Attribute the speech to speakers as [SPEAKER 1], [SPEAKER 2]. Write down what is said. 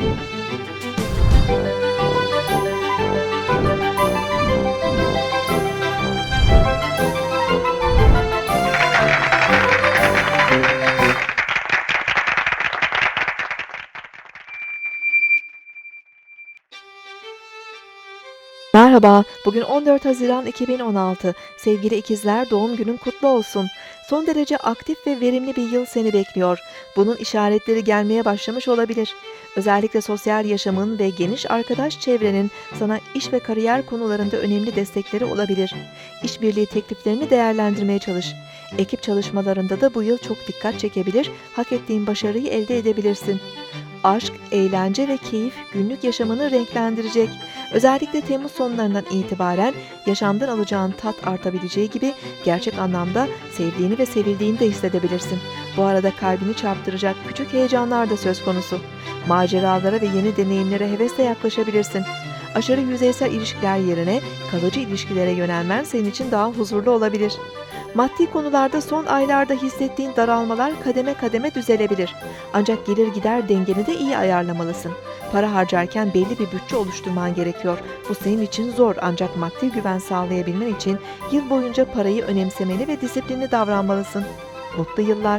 [SPEAKER 1] Thank you. Merhaba, bugün 14 Haziran 2016. Sevgili ikizler doğum günün kutlu olsun. Son derece aktif ve verimli bir yıl seni bekliyor. Bunun işaretleri gelmeye başlamış olabilir. Özellikle sosyal yaşamın ve geniş arkadaş çevrenin sana iş ve kariyer konularında önemli destekleri olabilir. İşbirliği tekliflerini değerlendirmeye çalış. Ekip çalışmalarında da bu yıl çok dikkat çekebilir, hak ettiğin başarıyı elde edebilirsin. Aşk, eğlence ve keyif günlük yaşamını renklendirecek. Özellikle Temmuz sonlarından itibaren yaşamdan alacağın tat artabileceği gibi gerçek anlamda sevdiğini ve sevildiğini de hissedebilirsin. Bu arada kalbini çarptıracak küçük heyecanlar da söz konusu. Maceralara ve yeni deneyimlere hevesle yaklaşabilirsin. Aşırı yüzeysel ilişkiler yerine kalıcı ilişkilere yönelmen senin için daha huzurlu olabilir. Maddi konularda son aylarda hissettiğin daralmalar kademe kademe düzelebilir. Ancak gelir gider dengeni de iyi ayarlamalısın. Para harcarken belli bir bütçe oluşturman gerekiyor. Bu senin için zor ancak maddi güven sağlayabilmen için yıl boyunca parayı önemsemeli ve disiplinli davranmalısın. Mutlu yıllar.